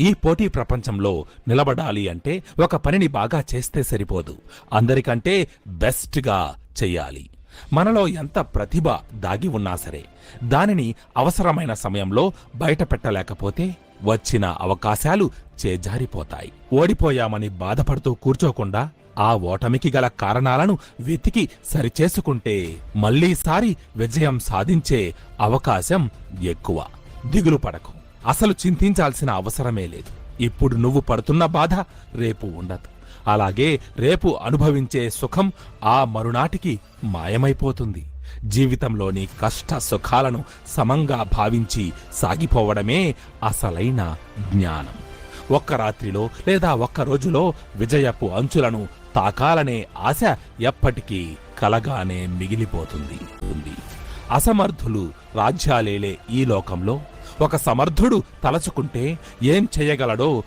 ఈ పోటీ ప్రపంచంలో నిలబడాలి అంటే ఒక పనిని బాగా చేస్తే సరిపోదు. అందరికంటే బెస్ట్గా చెయ్యాలి మనలో ఎంత ప్రతిభ దాగి ఉన్నా సరే దానిని అవసరమైన సమయంలో బయట పెట్టలేకపోతే వచ్చిన అవకాశాలు చేజారిపోతాయి. ఓడిపోయామని బాధపడుతూ కూర్చోకుండా ఆ ఓటమికి గల కారణాలను వెతికి సరిచేసుకుంటే మళ్ళీసారి విజయం సాధించే అవకాశం ఎక్కువ. దిగులు పడకు. అసలు చింతించాల్సిన అవసరమే లేదు. ఇప్పుడు నువ్వు పడుతున్న బాధ రేపు ఉండదు. అలాగే రేపు అనుభవించే సుఖం ఆ మరునాటికి మాయమైపోతుంది. జీవితంలోని కష్ట సుఖాలను సమంగా భావించి సాగిపోవడమే అసలైన జ్ఞానం. ఒక్క రాత్రిలో లేదా ఒక్క రోజులో విజయపు అంచులను తాకాలనే ఆశ ఎప్పటికీ కలగానే మిగిలిపోతుంది. ఉంది. అసమర్థులు రాజ్యాలేలే ఈ లోకంలో. ఒక సమర్థుడు తలచుకుంటే ఏం చేయగలడో